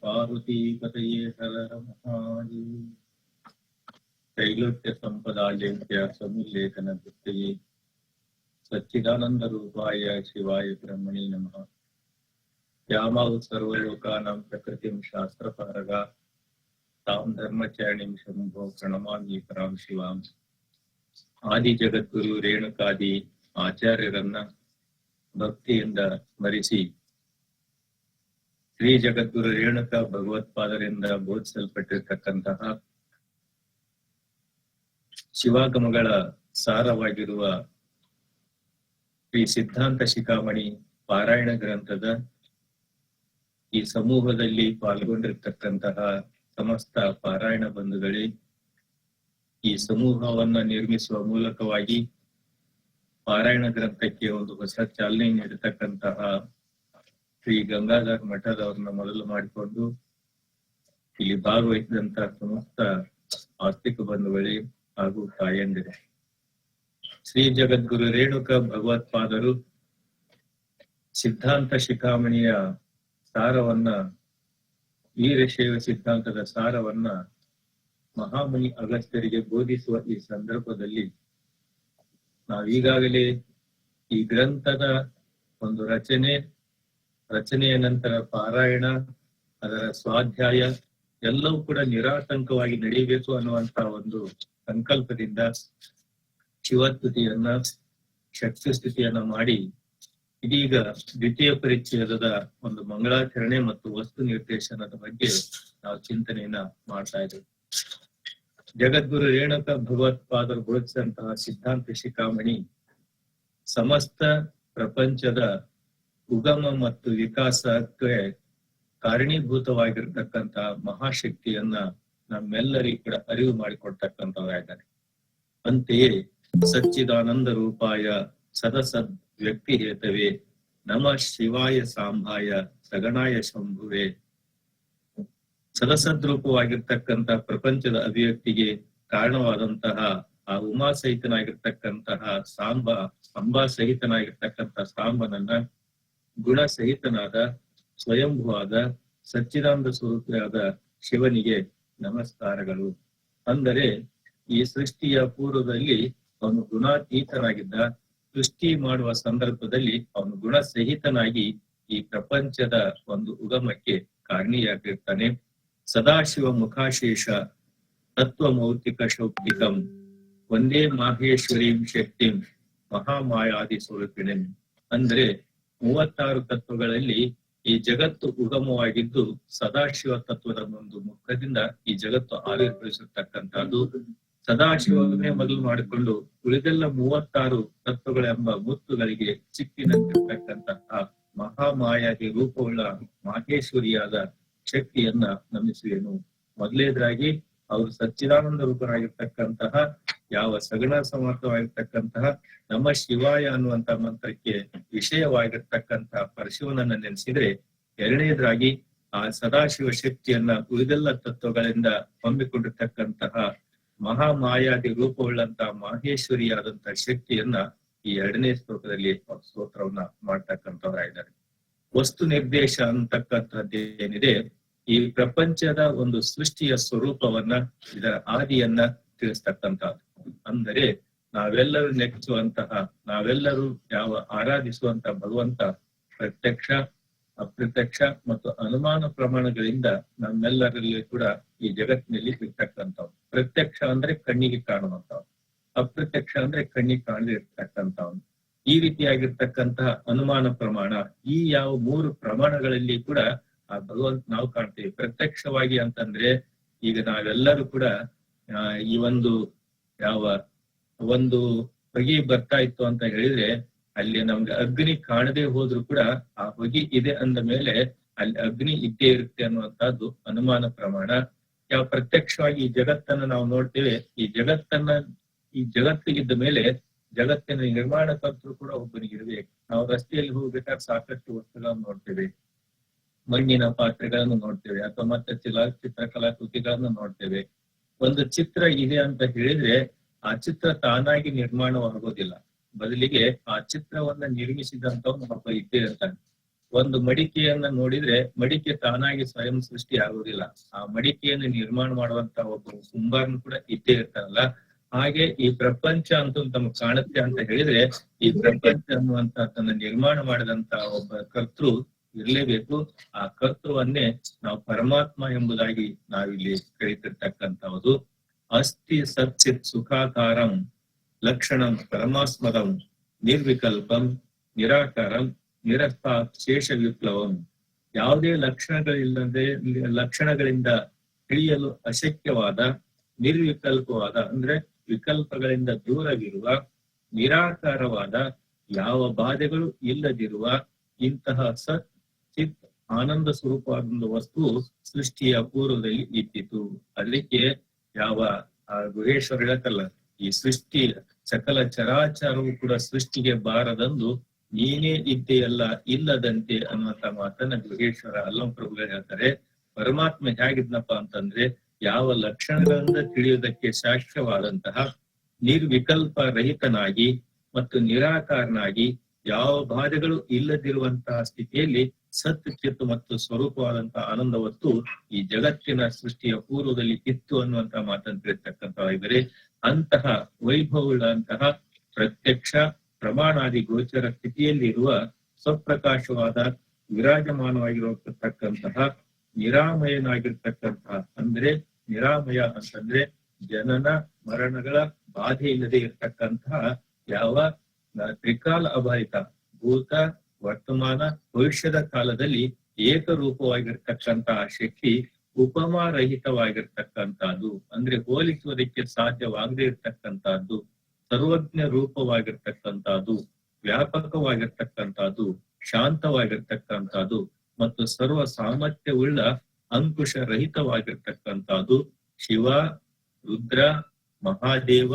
ಪಾರ್ವತೀಪತಯೇ ಹರ ಮಹಾದೇವ ತ್ರೈಲೋಕ್ಯ ಸಂಪದಾಲಂಕ್ಯ ಸಮುಲ್ಲೇಖನ ವೃತ್ತಯೇ ಸಚ್ಚಿದಾನಂದ ರೂಪಾಯ ಶಿವಾಯ ಬ್ರಹ್ಮಣಿ ನಮಃ ಯಾಮಾವು ಸರ್ವಲೋಕಾನಾಂ ಪ್ರಕೃತಿಂ ಶಾಸ್ತ್ರಪಾರಗ ತಾಂ ಧರ್ಮಚಾರಿಣಿಂ ಶಂಭೋ ಪ್ರಣಮಾಮಿ ಪರಾಂ ಶಿವಾಂ ಆದಿ ಜಗದ್ಗುರು ರೇಣುಕಾದಿ ಆಚಾರ್ಯರನ್ನ ಭಕ್ತಿಯಿಂದ ಸ್ಮರಿಸಿ ಶ್ರೀ ಜಗದ್ಗುರು ರೇಣುಕ ಭಗವತ್ಪಾದರಿಂದ ಬೋಧಿಸಲ್ಪಟ್ಟಿರ್ತಕ್ಕಂತಹ ಶಿವಾಗಮಗಳ ಸಾರವಾಗಿರುವ ಶ್ರೀ ಸಿದ್ಧಾಂತ ಶಿಖಾಮಣಿ ಪಾರಾಯಣ ಗ್ರಂಥದ ಈ ಸಮೂಹದಲ್ಲಿ ಪಾಲ್ಗೊಂಡಿರ್ತಕ್ಕಂತಹ ಸಮಸ್ತ ಪಾರಾಯಣ ಬಂಧುಗಳೇ, ಈ ಸಮೂಹವನ್ನ ನಿರ್ಮಿಸುವ ಮೂಲಕವಾಗಿ ಪಾರಾಯಣ ಗ್ರಂಥಕ್ಕೆ ಒಂದು ಹೊಸ ಚಾಲನೆ ನೀಡತಕ್ಕಂತಹ ಶ್ರೀ ಗಂಗಾಧರ ಮಠದವ್ರನ್ನ ಮೊದಲು ಮಾಡಿಕೊಂಡು ಇಲ್ಲಿ ಭಾಗವಹಿಸಿದಂತ ಸಮಸ್ತ ಆಸ್ತಿಕ ಬಂಧುಗಳೇ ಹಾಗೂ ತಾಯಂದಿರೆ. ಶ್ರೀ ಜಗದ್ಗುರು ರೇಣುಕ ಭಗವತ್ಪಾದರು ಸಿದ್ಧಾಂತ ಶಿಖಾಮಣಿಯ ಸಾರವನ್ನ, ವೀರಶೈವ ಸಿದ್ಧಾಂತದ ಸಾರವನ್ನ ಮಹಾಮುನಿ ಅಗಸ್ತ್ಯರಿಗೆ ಬೋಧಿಸುವ ಈ ಸಂದರ್ಭದಲ್ಲಿ ನಾವೀಗಾಗಲೇ ಈ ಗ್ರಂಥದ ಒಂದು ರಚನೆ ರಚನೆಯ ನಂತರ ಪಾರಾಯಣ, ಅದರ ಸ್ವಾಧ್ಯಾಯ ಎಲ್ಲವೂ ಕೂಡ ನಿರಾತಂಕವಾಗಿ ನಡೆಯಬೇಕು ಅನ್ನುವಂತಹ ಒಂದು ಸಂಕಲ್ಪದಿಂದ ಶಿವಸ್ತುತಿಯನ್ನ ಶಕ್ತಿ ಸ್ಥಿತಿಯನ್ನ ಮಾಡಿ ಇದೀಗ ದ್ವಿತೀಯ ಪರಿಚ್ಛೇದದ ಒಂದು ಮಂಗಳಾಚರಣೆ ಮತ್ತು ವಸ್ತು ನಿರ್ದೇಶನದ ಬಗ್ಗೆ ನಾವು ಚಿಂತನೆಯನ್ನ ಮಾಡ್ತಾ ಇದ್ದೇವೆ. ಜಗದ್ಗುರು ರೇಣುಕ ಭಗವತ್ಪಾದರು ಬೋಧಿಸಿದಂತಹ ಸಿದ್ಧಾಂತ ಶಿಖಾಮಣಿ ಸಮಸ್ತ ಪ್ರಪಂಚದ ಉಗಮ ಮತ್ತು ವಿಕಾಸಕ್ಕೆ ಕಾರಣೀಭೂತವಾಗಿರ್ತಕ್ಕಂತಹ ಮಹಾಶಕ್ತಿಯನ್ನ ನಮ್ಮೆಲ್ಲರಿಗೂ ಕೂಡ ಅರಿವು ಮಾಡಿಕೊಡ್ತಕ್ಕಂಥವರಾಗಿದ್ದಾರೆ. ಅಂತೆಯೇ ಸಚ್ಚಿದಾನಂದ ರೂಪಾಯ ಸದಸದ್ ವ್ಯಕ್ತಿ ಹೇತವೇ ನಮ ಶಿವಾಯ ಸಾಂಭಾಯ ಸಗಣಾಯ ಶಂಭುವೆ. ಸದಸದ್ರೂಪವಾಗಿರ್ತಕ್ಕಂಥ ಪ್ರಪಂಚದ ಅಭಿವ್ಯಕ್ತಿಗೆ ಕಾರಣವಾದಂತಹ ಆ ಉಮಾ ಸಹಿತನಾಗಿರ್ತಕ್ಕಂತಹ ಸಾಂಬ ಸಂಬಾ ಸಹಿತನಾಗಿರ್ತಕ್ಕಂತಹ ಸಾಂಬನನ್ನ ಗುಣ ಸಹಿತನಾದ ಸ್ವಯಂಭುವಾದ, ಸಚ್ಚಿದಾನಂದ ಸ್ವರೂಪಿಯಾದ ಶಿವನಿಗೆ ನಮಸ್ಕಾರಗಳು. ಅಂದರೆ, ಈ ಸೃಷ್ಟಿಯ ಪೂರ್ವದಲ್ಲಿ ಅವನು ಗುಣಾತೀತನಾಗಿದ್ದ, ಸೃಷ್ಟಿ ಮಾಡುವ ಸಂದರ್ಭದಲ್ಲಿ ಅವನು ಗುಣ ಸಹಿತನಾಗಿ ಈ ಪ್ರಪಂಚದ ಒಂದು ಉಗಮಕ್ಕೆ ಕಾರಣಿಯಾಗಿರ್ತಾನೆ. ಸದಾಶಿವ ಮುಖಾಶೇಷ ತತ್ವ ಮೌಖಿಕ ಶೌಕ್ತಿಕಂ. ಒಂದೇ ಮಾಹೇಶ್ವರಿ ಶಕ್ತಿಂ ಮಹಾಮಾಯಾದಿ ಸ್ವರೂಪಿಣಿ. ಅಂದ್ರೆ ಮೂವತ್ತಾರು ತತ್ವಗಳಲ್ಲಿ ಈ ಜಗತ್ತು ಉಗಮವಾಗಿದ್ದು ಸದಾಶಿವ ತತ್ವದ ಒಂದು ಮುಖದಿಂದ ಈ ಜಗತ್ತು ಆವಿರ್ಭವಿಸಿರ್ತಕ್ಕಂಥದ್ದು ಸದಾಶಿವನೇ ಮೊದಲು ಮಾಡಿಕೊಂಡು ಉಳಿದೆಲ್ಲ ಮೂವತ್ತಾರು ತತ್ವಗಳೆಂಬ ಮುತ್ತುಗಳಿಗೆ ಚಿಕ್ಕಿನಂತಿರ್ತಕ್ಕಂತಹ ಮಹಾಮಾಯಾದಿ ರೂಪವುಳ್ಳ ಮಾಹೇಶ್ವರಿಯಾದ ಶಕ್ತಿಯನ್ನ ನಮಿಸುವೆನು. ಮೊದಲೇದಾಗಿ ಅವರು ಸಚ್ಚಿದಾನಂದ ರೂಪರಾಗಿರ್ತಕ್ಕಂತಹ ಯಾವ ಸಗಣ ಸಮರ್ಥವಾಗಿರ್ತಕ್ಕಂತಹ ನಮ್ಮ ಶಿವಾಯ ಅನ್ನುವಂತ ಮಂತ್ರಕ್ಕೆ ವಿಷಯವಾಗಿರ್ತಕ್ಕಂತಹ ಪರಶಿವನನ್ನ ನೆನೆಸಿದ್ರೆ ಎರಡನೇದಾಗಿ ಆ ಸದಾಶಿವ ಶಕ್ತಿಯನ್ನ ಉಳಿದೆಲ್ಲ ತತ್ವಗಳಿಂದ ಹೊಮ್ಮಿಕೊಂಡಿರ್ತಕ್ಕಂತಹ ಮಹಾಮಾಯಾದಿ ರೂಪವುಳ್ಳಂತಹ ಮಾಹೇಶ್ವರಿಯಾದಂತಹ ಶಕ್ತಿಯನ್ನ ಈ ಎರಡನೇ ಶ್ಲೋಕದಲ್ಲಿ ಸ್ತೋತ್ರವನ್ನ ಮಾಡ್ತಕ್ಕಂಥವರಾಗಿದ್ದಾರೆ. ವಸ್ತು ನಿರ್ದೇಶ ಅಂತಕ್ಕಂಥದ್ದು ಏನಿದೆ ಈ ಪ್ರಪಂಚದ ಒಂದು ಸೃಷ್ಟಿಯ ಸ್ವರೂಪವನ್ನ, ಇದರ ಆದಿಯನ್ನ ತಿಳಿಸ್ತಕ್ಕಂಥದ್ದು. ಅಂದರೆ ನಾವೆಲ್ಲರೂ ನೆಚ್ಚುವಂತಹ, ನಾವೆಲ್ಲರೂ ಯಾವ ಆರಾಧಿಸುವಂತಹ ಭಗವಂತ ಪ್ರತ್ಯಕ್ಷ, ಅಪ್ರತ್ಯಕ್ಷ ಮತ್ತು ಅನುಮಾನ ಪ್ರಮಾಣಗಳಿಂದ ನಮ್ಮೆಲ್ಲರಲ್ಲಿ ಕೂಡ ಈ ಜಗತ್ತಿನಲ್ಲಿ ಇರ್ತಕ್ಕಂಥವು ಪ್ರತ್ಯಕ್ಷ ಅಂದ್ರೆ ಕಣ್ಣಿಗೆ ಕಾಣುವಂಥವು ಅಪ್ರತ್ಯಕ್ಷ ಅಂದ್ರೆ ಕಣ್ಣಿಗೆ ಕಾಣದೇ ಇರ್ತಕ್ಕಂಥವ್ನು ಈ ರೀತಿಯಾಗಿರ್ತಕ್ಕಂತಹ ಅನುಮಾನ ಪ್ರಮಾಣ ಈ ಯಾವ ಮೂರು ಪ್ರಮಾಣಗಳಲ್ಲಿ ಕೂಡ ಆ ಭಗವಂತ ನಾವು ಕಾಣ್ತೇವೆ. ಪ್ರತ್ಯಕ್ಷವಾಗಿ ಅಂತಂದ್ರೆ ಈಗ ನಾವೆಲ್ಲರೂ ಕೂಡ ಈ ಒಂದು ಯಾವ ಒಂದು ಹೊಗೆ ಬರ್ತಾ ಇತ್ತು ಅಂತ ಹೇಳಿದ್ರೆ, ಅಲ್ಲಿ ನಮ್ಗೆ ಅಗ್ನಿ ಕಾಣದೆ ಹೋದ್ರು ಕೂಡ ಆ ಹೊಗೆ ಇದೆ ಅಂದ ಮೇಲೆ ಅಲ್ಲಿ ಅಗ್ನಿ ಇದ್ದೇ ಇರುತ್ತೆ ಅನ್ನುವಂತಹದ್ದು ಅನುಮಾನ ಪ್ರಮಾಣ. ಯಾವ ಪ್ರತ್ಯಕ್ಷವಾಗಿ ಈ ಜಗತ್ತನ್ನ ನಾವು ನೋಡ್ತೇವೆ, ಈ ಜಗತ್ತನ್ನ, ಈ ಜಗತ್ತಿಗಿದ್ದ ಮೇಲೆ ಜಗತ್ತಿನ ನಿರ್ಮಾಣ ತಂತ್ರ ಕೂಡ ಒಬ್ಬನಿಗಿರ್ಬೇಕು ನಾವು ರಸ್ತೆಯಲ್ಲಿ ಹೋಗ್ಬೇಕಾದ್ರೆ ಸಾಕಷ್ಟು ವಸ್ತುಗಳನ್ನು ನೋಡ್ತೇವೆ. ಮಣ್ಣಿನ ಪಾತ್ರೆಗಳನ್ನು ನೋಡ್ತೇವೆ, ಅಥವಾ ಮತ್ತೆ ಚಿಲ ಚಿತ್ರಕಲಾಕೃತಿಗಳನ್ನು ನೋಡ್ತೇವೆ. ಒಂದು ಚಿತ್ರ ಇದೆ ಅಂತ ಹೇಳಿದ್ರೆ ಆ ಚಿತ್ರ ತಾನಾಗಿ ನಿರ್ಮಾಣವಾಗೋದಿಲ್ಲ. ಬದಲಿಗೆ ಆ ಚಿತ್ರವನ್ನ ನಿರ್ಮಿಸಿದಂತವನು ಒಬ್ಬ ಇದ್ದೇ ಇರ್ತಾನೆ ಒಂದು ಮಡಿಕೆಯನ್ನ ನೋಡಿದ್ರೆ ಮಡಿಕೆ ತಾನಾಗಿ ಸ್ವಯಂ ಸೃಷ್ಟಿ ಆಗೋದಿಲ್ಲ. ಆ ಮಡಿಕೆಯನ್ನು ನಿರ್ಮಾಣ ಮಾಡುವಂತ ಒಬ್ಬ ಕುಂಬಾರನು ಕೂಡ ಇದ್ದೇ ಇರ್ತಾನಲ್ಲ. ಹಾಗೆ ಈ ಪ್ರಪಂಚ ಅಂತ ತಮಗೆ ಕಾಣುತ್ತೆ ಅಂತ ಹೇಳಿದ್ರೆ ಈ ಪ್ರಪಂಚ ಅನ್ನುವಂತಹದ್ದನ್ನ ನಿರ್ಮಾಣ ಮಾಡಿದಂತ ಒಬ್ಬ ಕರ್ತೃ ಇರ್ಲೇಬೇಕು. ಆ ಕರ್ತೃವನ್ನೇ ನಾವು ಪರಮಾತ್ಮ ಎಂಬುದಾಗಿ ನಾವಿಲ್ಲಿ ಕರೀತಿರ್ತಕ್ಕಂಥದ್ದು ಅಸ್ಥಿ ಸಚ್ಚಿತ್ ಸುಖಾಕಾರಂ ಲಕ್ಷಣಂ ಪರಮಾಸ್ಮದಂ ನಿರ್ವಿಕಲ್ಪಂ ನಿರಾಕಾರಂ ನಿರಸ್ತ ಶೇಷ ವಿಪ್ಲವಂ. ಯಾವುದೇ ಲಕ್ಷಣಗಳಿಲ್ಲದೆ ಲಕ್ಷಣಗಳಿಂದ ತಿಳಿಯಲು ಅಶಕ್ಯವಾದ, ನಿರ್ವಿಕಲ್ಪವಾದ, ಅಂದ್ರೆ ವಿಕಲ್ಪಗಳಿಂದ ದೂರವಿರುವ, ನಿರಾಕಾರವಾದ ಯಾವ ಬಾಧೆಗಳು ಇಲ್ಲದಿರುವ ಇಂತಹ ಸತ್ ಚಿತ್ ಆನಂದ ಸ್ವರೂಪವಾದ ವಸ್ತು ಸೃಷ್ಟಿಯ ಪೂರ್ವದಲ್ಲಿ ಇದ್ದಿತು ಅದಕ್ಕೆ ಯಾವ, ಆ ಗುಹೇಶ್ವರ ಹೇಳಕಲ್ಲ ಈ ಸೃಷ್ಟಿ, ಸಕಲ ಚರಾಚಾರವು ಕೂಡ ಸೃಷ್ಟಿಗೆ ಬಾರದಂದು ನೀನೇ ಇದ್ದೆಯಲ್ಲ ಇಲ್ಲದಂತೆ ಅನ್ನುವಂತ ಮಾತನ್ನ ಗುಹೇಶ್ವರ ಅಲ್ಲಂ ಪ್ರಭುಗಳು ಹೇಳ್ತಾರೆ. ಪರಮಾತ್ಮ ಹೇಗಿದ್ನಪ್ಪ ಅಂತಂದ್ರೆ, ಯಾವ ಲಕ್ಷಣಗಳಿಂದ ತಿಳಿಯುವುದಕ್ಕೆ ಸಾಕ್ಷ್ಯವಾದಂತಹ ನಿರ್ವಿಕಲ್ಪ ರಹಿತನಾಗಿ ಮತ್ತು ನಿರಾಕಾರನಾಗಿ ಯಾವ ಬಾಧೆಗಳು ಇಲ್ಲದಿರುವಂತಹ ಸ್ಥಿತಿಯಲ್ಲಿ ಸತ್ ಮತ್ತು ಸ್ವರೂಪವಾದಂತಹ ಆನಂದ ವಸ್ತು ಈ ಜಗತ್ತಿನ ಸೃಷ್ಟಿಯ ಪೂರ್ವದಲ್ಲಿ ಇತ್ತು ಅನ್ನುವಂತಹ ಮಾತನ್ನು ತಿಳಿಸ್ತಕ್ಕಂಥವಾಗಿದ್ದರೆ ಅಂತಹ ವೈಭವವುಳ್ಳಂತಹ ಪ್ರತ್ಯಕ್ಷ ಪ್ರಮಾಣಾದಿ ಗೋಚರ ಸ್ಥಿತಿಯಲ್ಲಿರುವ ಸ್ವಪ್ರಕಾಶವಾದ, ವಿರಾಜಮಾನವಾಗಿರತಕ್ಕಂತಹ, ನಿರಾಮಯನಾಗಿರ್ತಕ್ಕಂತಹ ಅಂದ್ರೆ, ನಿರಾಮಯ ಅಂತಂದ್ರೆ ಜನನ, ಮರಣಗಳ ಬಾಧೆ ಇಲ್ಲದೆ ಇರತಕ್ಕಂತಹ ಯಾವ ತ್ರಿಕಾಲ ಅಭಾಯಿತ ಭೂತ ವರ್ತಮಾನ ಭವಿಷ್ಯದ ಕಾಲದಲ್ಲಿ ಏಕರೂಪವಾಗಿರ್ತಕ್ಕಂತಹ ಶಕ್ತಿ ಉಪಮಾರಹಿತವಾಗಿರ್ತಕ್ಕಂತಹದ್ದು ಅಂದ್ರೆ ಹೋಲಿಸುವುದಕ್ಕೆ ಸಾಧ್ಯವಾಗದೇ ಇರ್ತಕ್ಕಂತಹದ್ದು ಸರ್ವಜ್ಞ ರೂಪವಾಗಿರ್ತಕ್ಕಂತಹದ್ದು ವ್ಯಾಪಕವಾಗಿರ್ತಕ್ಕಂಥದ್ದು, ಶಾಂತವಾಗಿರ್ತಕ್ಕಂಥದ್ದು ಮತ್ತು ಸರ್ವ ಸಾಮರ್ಥ್ಯವುಳ್ಳ ಅಂಕುಶ ರಹಿತವಾಗಿರ್ತಕ್ಕಂತಹದ್ದು ಶಿವ ರುದ್ರ ಮಹಾದೇವ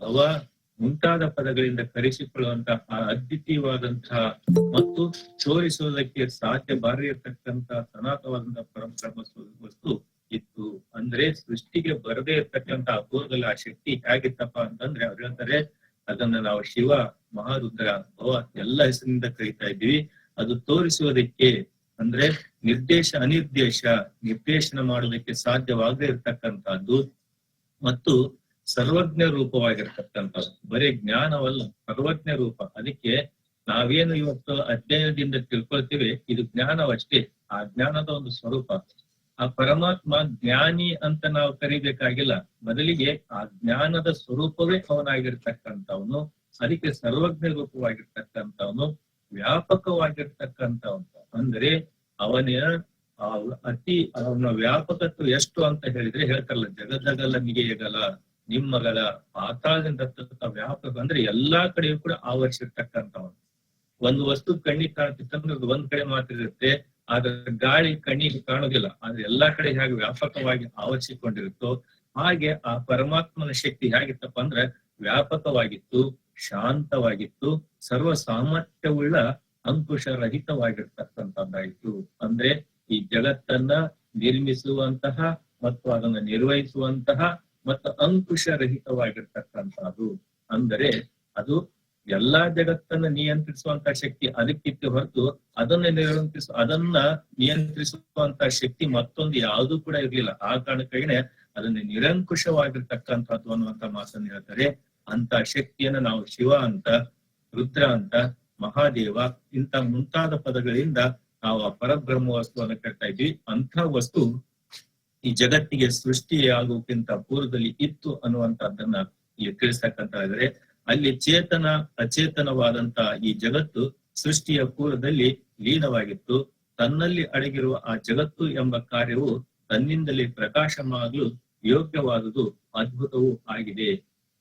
ಭವ ಮುಂತಾದ ಪದಗಳಿಂದ ಕರೆಸಿಕೊಳ್ಳುವಂತಹ ಅದ್ವಿತೀಯವಾದಂತಹ ಮತ್ತು ತೋರಿಸುವುದಕ್ಕೆ ಸಾಧ್ಯ ಬಾರಿ ಇರತಕ್ಕಂತಹ ಸನಾತನವಾದಂತಹ ಸ್ವ- ವಸ್ತು ಇತ್ತು. ಅಂದ್ರೆ ಸೃಷ್ಟಿಗೆ ಬರದೇ ಇರ್ತಕ್ಕಂತ ಅಪೂರ್ವದಲ್ಲಿ ಆ ಶಕ್ತಿ ಹೇಗಿತ್ತಪ್ಪ ಅಂತಂದ್ರೆ ಅವ್ರು ಹೇಳ್ತಾರೆ, ಅದನ್ನ ನಾವು ಶಿವ, ಮಹಾರುದ್ರ, ಭವ ಎಲ್ಲ ಹೆಸರಿನಿಂದ ಕರೀತಾ ಇದ್ದೀವಿ. ಅದು ತೋರಿಸುವುದಕ್ಕೆ ಅಂದ್ರೆ ನಿರ್ದೇಶ, ಅನಿರ್ದೇಶ, ನಿರ್ದೇಶನ ಮಾಡೋದಕ್ಕೆ ಸಾಧ್ಯವಾಗದೇ ಇರತಕ್ಕಂತಹದ್ದು ಮತ್ತು ಸರ್ವಜ್ಞ ರೂಪವಾಗಿರ್ತಕ್ಕಂಥದ್ದು ಬರೀ ಜ್ಞಾನವಲ್ಲ, ಸರ್ವಜ್ಞ ರೂಪ. ಅದಕ್ಕೆ ನಾವೇನು ಇವತ್ತು ಅಧ್ಯಯನದಿಂದ ತಿಳ್ಕೊಳ್ತೀವಿ, ಇದು ಜ್ಞಾನವಷ್ಟೇ, ಆ ಜ್ಞಾನದ ಒಂದು ಸ್ವರೂಪ. ಆ ಪರಮಾತ್ಮ ಜ್ಞಾನಿ ಅಂತ ನಾವು ಕರಿಬೇಕಾಗಿಲ್ಲ. ಬದಲಿಗೆ ಆ ಜ್ಞಾನದ ಸ್ವರೂಪವೇ ಅವನಾಗಿರ್ತಕ್ಕಂಥವನು, ಅದಕ್ಕೆ ಸರ್ವಜ್ಞ ರೂಪವಾಗಿರ್ತಕ್ಕಂಥವನು ವ್ಯಾಪಕವಾಗಿರ್ತಕ್ಕಂಥವಂತ ಅಂದ್ರೆ ಅವನ ಅತಿ, ಅವನ ವ್ಯಾಪಕತ್ವ ಎಷ್ಟು ಅಂತ ಹೇಳಿದ್ರೆ ಹೇಳ್ತಾರಲ್ಲ ಜಗದಗಲ ನಿಗೆಯಗಲ ನಿಮ್ಮಗಲ ಪಾತಾಳದಿಂದ ವ್ಯಾಪಕ ಅಂದ್ರೆ ಎಲ್ಲಾ ಕಡೆಯೂ ಕೂಡ ಆವರಿಸಿರ್ತಕ್ಕಂಥವನು. ಒಂದು ವಸ್ತು ಕಣ್ಣಿಗೆ ಕಾಣ್ತಿತ್ತಂದ್ರೆ ಅದು ಒಂದ್ ಕಡೆ ಮಾತ್ರ ಇರುತ್ತೆ, ಆದ್ರೆ ಗಾಳಿ ಕಣ್ಣಿಗೆ ಕಾಣೋದಿಲ್ಲ ಆದ್ರೆ ಎಲ್ಲಾ ಕಡೆ ಹೇಗೆ ವ್ಯಾಪಕವಾಗಿ ಆವರಿಸಿಕೊಂಡಿರುತ್ತೋ, ಹಾಗೆ ಆ ಪರಮಾತ್ಮನ ಶಕ್ತಿ ಹೇಗಿತ್ತಪ್ಪ ಅಂದ್ರೆ ವ್ಯಾಪಕವಾಗಿತ್ತು, ಶಾಂತವಾಗಿತ್ತು ಸರ್ವ ಸಾಮರ್ಥ್ಯವುಳ್ಳ ಅಂಕುಶ ರಹಿತವಾಗಿರ್ತಕ್ಕಂಥದ್ದಾಯಿತು ಅಂದ್ರೆ ಈ ಜಗತ್ತನ್ನ ನಿರ್ಮಿಸುವಂತಹ ಮತ್ತು ಅದನ್ನ ನಿರ್ವಹಿಸುವಂತಹ ಮತ್ತು ಅಂಕುಶ ರಹಿತವಾಗಿರ್ತಕ್ಕಂಥದ್ದು ಅಂದರೆ ಅದು ಎಲ್ಲಾ ಜಗತ್ತನ್ನ ನಿಯಂತ್ರಿಸುವಂತ ಶಕ್ತಿ ಅದಕ್ಕಿತ್ತು ಹೊರತು ಅದನ್ನ ನಿಯಂತ್ರಿಸ, ಅದನ್ನ ನಿಯಂತ್ರಿಸುವಂತ ಶಕ್ತಿ ಮತ್ತೊಂದು ಯಾವುದು ಕೂಡ ಇರ್ಲಿಲ್ಲ. ಆ ಕಾರಣಕ್ಕಾಗಿನೇ ಅದನ್ನ ನಿರಂಕುಶವಾಗಿರ್ತಕ್ಕಂಥದ್ದು ಅನ್ನುವಂತ ಮಾತನ್ನ ಹೇಳ್ತಾರೆ. ಅಂತ ಶಕ್ತಿಯನ್ನ ನಾವು ಶಿವ ಅಂತ, ರುದ್ರ ಅಂತ, ಮಹಾದೇವ ಇಂತ ಮುಂತಾದ ಪದಗಳಿಂದ ನಾವು ಆ ಪರಬ್ರಹ್ಮ ವಸ್ತುವನ್ನು ಕರಿತಾ ಇದ್ವಿ. ಅಂತ ವಸ್ತು ಈ ಜಗತ್ತಿಗೆ ಸೃಷ್ಟಿಯಾಗೋಕ್ಕಿಂತ ಪೂರ್ವದಲ್ಲಿ ಇತ್ತು ಅನ್ನುವಂತಹದ್ದನ್ನ ಇಲ್ಲಿ ತಿಳಿಸ್ತಕ್ಕಂತ ಇದ್ರೆ ಅಲ್ಲಿ ಚೇತನ ಅಚೇತನವಾದಂತ ಈ ಜಗತ್ತು ಸೃಷ್ಟಿಯ ಪೂರ್ವದಲ್ಲಿ ಲೀನವಾಗಿತ್ತು. ತನ್ನಲ್ಲಿ ಅಡಗಿರುವ ಆ ಜಗತ್ತು ಎಂಬ ಕಾರ್ಯವು ತನ್ನಿಂದಲೇ ಪ್ರಕಾಶಮಾಗಲು ಯೋಗ್ಯವಾದುದು, ಅದ್ಭುತವೂ ಆಗಿದೆ.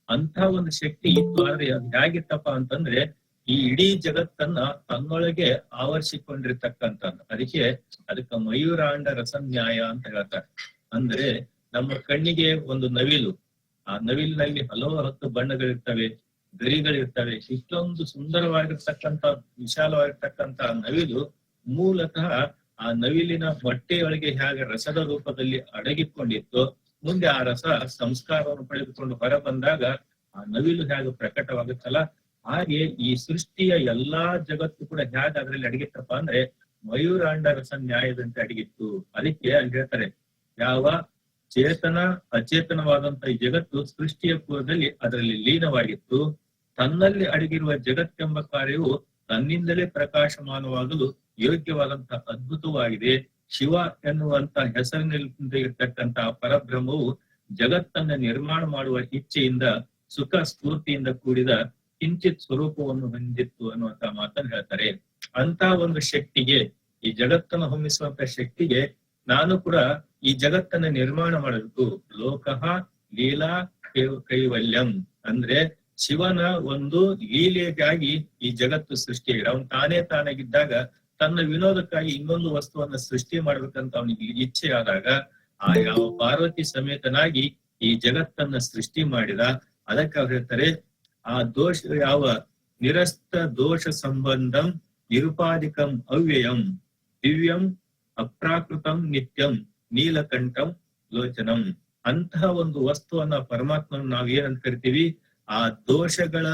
ಅಂತ ಒಂದು ಶಕ್ತಿ ಇತ್ತು, ಆದ್ರೆ ಅದು ಹೇಗಿತ್ತಪ್ಪ ಅಂತಂದ್ರೆ ಈ ಇಡೀ ಜಗತ್ತನ್ನ ತನ್ನೊಳಗೆ ಆವರಿಸಿಕೊಂಡಿರ್ತಕ್ಕಂಥದ್ದು. ಅದಕ್ಕೆ ಅದಕ್ಕೆ ಮಯೂರಾಂಡ ರಸನ್ಯಾಯ ಅಂತ ಹೇಳ್ತಾರೆ. ಅಂದ್ರೆ ನಮ್ಮ ಕಣ್ಣಿಗೆ ಒಂದು ನವಿಲು. ಆ ನವಿಲಿನಲ್ಲಿ ಹಲವು ಹತ್ತು ಬಣ್ಣಗಳಿರ್ತವೆ, ಗರಿಗಳಿರ್ತವೆ. ಇಷ್ಟೊಂದು ಸುಂದರವಾಗಿರ್ತಕ್ಕಂತ ವಿಶಾಲವಾಗಿರ್ತಕ್ಕಂತ ನವಿಲು ಮೂಲತಃ ಆ ನವಿಲಿನ ಹೊಟ್ಟೆಯೊಳಗೆ ಹೇಗೆ ರಸದ ರೂಪದಲ್ಲಿ ಅಡಗಿಕೊಂಡಿತ್ತು, ಮುಂದೆ ಆ ರಸ ಸಂಸ್ಕಾರವನ್ನು ಪಡೆದುಕೊಂಡು ಹೊರ ಬಂದಾಗ ಆ ನವಿಲು ಹೇಗೆ ಪ್ರಕಟವಾಗುತ್ತಲ್ಲ, ಹಾಗೆ ಈ ಸೃಷ್ಟಿಯ ಎಲ್ಲಾ ಜಗತ್ತು ಕೂಡ ಹೇಗೆ ಅದರಲ್ಲಿ ಅಡಗಿತ್ತಪ್ಪ ಅಂದ್ರೆ ಮಯೂರಾಂಡ ರಸ ನ್ಯಾಯದಂತೆ ಅಡಗಿತ್ತು. ಅದಕ್ಕೆ ಅಲ್ಲಿ ಹೇಳ್ತಾರೆ ಯಾವ ಚೇತನ ಅಚೇತನವಾದಂತಹ ಈ ಜಗತ್ತು ಸೃಷ್ಟಿಯ ಪೂರ್ವದಲ್ಲಿ ಅದರಲ್ಲಿ ಲೀನವಾಗಿತ್ತು. ತನ್ನಲ್ಲಿ ಅಡಗಿರುವ ಜಗತ್ತೆಂಬ ಕಾರ್ಯವು ತನ್ನಿಂದಲೇ ಪ್ರಕಾಶಮಾನವಾಗಲು ಯೋಗ್ಯವಾದಂತಹ ಅದ್ಭುತವಾಗಿದೆ. ಶಿವ ಎನ್ನುವಂತ ಹೆಸರಿನಲ್ಲಿ ಇರ್ತಕ್ಕಂತಹ ಪರಬ್ರಹ್ಮವು ಜಗತ್ತನ್ನ ನಿರ್ಮಾಣ ಮಾಡುವ ಇಚ್ಛೆಯಿಂದ, ಸುಖ ಸ್ಫೂರ್ತಿಯಿಂದ ಕೂಡಿದ ಕಿಂಚಿತ್ ಸ್ವರೂಪವನ್ನು ಹೊಂದಿತ್ತು ಅನ್ನುವಂತ ಮಾತನ್ನು ಹೇಳ್ತಾರೆ. ಅಂತ ಒಂದು ಶಕ್ತಿಗೆ, ಈ ಜಗತ್ತನ್ನು ಹೊಮ್ಮಿಸುವಂತ ಶಕ್ತಿಗೆ ನಾನು ಕೂಡ ಈ ಜಗತ್ತನ್ನ ನಿರ್ಮಾಣ ಮಾಡಬೇಕು. ಲೋಕಃ ಲೀಲಾ ಕೈವಲ್ಯಂ. ಅಂದ್ರೆ ಶಿವನ ಒಂದು ಲೀಲೆಗಾಗಿ ಈ ಜಗತ್ತು ಸೃಷ್ಟಿ ಅವನು ತಾನೇ ತಾನಾಗಿದ್ದಾಗ ತನ್ನ ವಿನೋದಕ್ಕಾಗಿ ಇನ್ನೊಂದು ವಸ್ತುವನ್ನ ಸೃಷ್ಟಿ ಮಾಡ್ಬೇಕಂತ ಅವನಿಗೆ ಇಚ್ಛೆ ಆದಾಗ ಆ ಯಾವ ಪಾರ್ವತಿ ಸಮೇತನಾಗಿ ಈ ಜಗತ್ತನ್ನ ಸೃಷ್ಟಿ ಮಾಡಿದ. ಅದಕ್ಕೆ ಅವ್ರು ಹೇಳ್ತಾರೆ, ಆ ದೋಷ ಯಾವ? ನಿರಸ್ತ ದೋಷ ಸಂಬಂಧಂ ನಿರುಪಾಧಿಕಂ ಅವ್ಯಯಂ. ದಿವ್ಯಂ ಅಪ್ರಾಕೃತಂ ನಿತ್ಯಂ, ನೀಲಕಂಠಂ ಲೋಚನಂ. ಅಂತಹ ಒಂದು ವಸ್ತುವನ್ನ ಪರಮಾತ್ಮನ ನಾವ್ ಏನಂತ ಕರಿತೀವಿ? ಆ ದೋಷಗಳ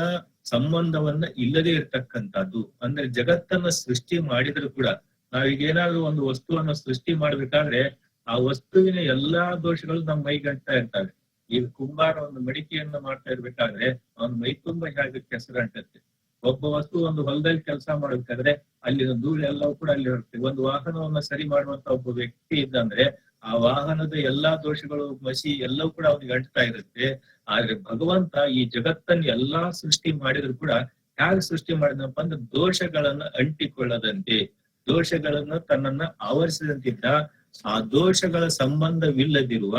ಸಂಬಂಧವನ್ನ ಇಲ್ಲದೆ ಇರ್ತಕ್ಕಂಥದ್ದು. ಅಂದ್ರೆ ಜಗತ್ತನ್ನ ಸೃಷ್ಟಿ ಮಾಡಿದ್ರು ಕೂಡ. ನಾವೀಗ ಏನಾದ್ರು ಒಂದು ವಸ್ತುವನ್ನ ಸೃಷ್ಟಿ ಮಾಡ್ಬೇಕಾದ್ರೆ ಆ ವಸ್ತುವಿನ ಎಲ್ಲಾ ದೋಷಗಳು ನಮ್ಮ ಮೈಗಂಟ ಇರ್ತವೆ. ಈಗ ಕುಂಬಾರ ಒಂದು ಮಡಿಕೆಯನ್ನ ಮಾಡ್ತಾ ಇರ್ಬೇಕಾದ್ರೆ ಅವನ್ ಮೈ ತುಂಬಾ ಹೇಗೆ ಕೆಸರು ಅಂಟತ್ತೆ. ಒಬ್ಬ ವಸ್ತು ಒಂದು ಹೊಲದಲ್ಲಿ ಕೆಲಸ ಮಾಡಬೇಕಾದ್ರೆ ಅಲ್ಲಿನ ಧೂಳು ಎಲ್ಲವೂ ಕೂಡ ಅಲ್ಲಿ ಇರುತ್ತೆ ಒಂದು ವಾಹನವನ್ನ ಸರಿ ಮಾಡುವಂತ ಒಬ್ಬ ವ್ಯಕ್ತಿ ಇದ್ದಂದ್ರೆ ಆ ವಾಹನದ ಎಲ್ಲಾ ದೋಷಗಳು, ಮಸಿ ಎಲ್ಲವೂ ಕೂಡ ಅವನಿಗೆ ಅಂಟ್ತಾ ಇರುತ್ತೆ. ಆದ್ರೆ ಭಗವಂತ ಈ ಜಗತ್ತನ್ನ ಎಲ್ಲಾ ಸೃಷ್ಟಿ ಮಾಡಿದ್ರು ಕೂಡ ಹೇಗೆ ಸೃಷ್ಟಿ ಮಾಡಿದನಪ್ಪ ಅಂದ್ರೆ ದೋಷಗಳನ್ನ ಅಂಟಿಕೊಳ್ಳದಂತೆ. ದೋಷಗಳನ್ನ ತನ್ನನ್ನ ಆವರಿಸಿದಂತಿದ್ದ, ಆ ದೋಷಗಳ ಸಂಬಂಧವಿಲ್ಲದಿರುವ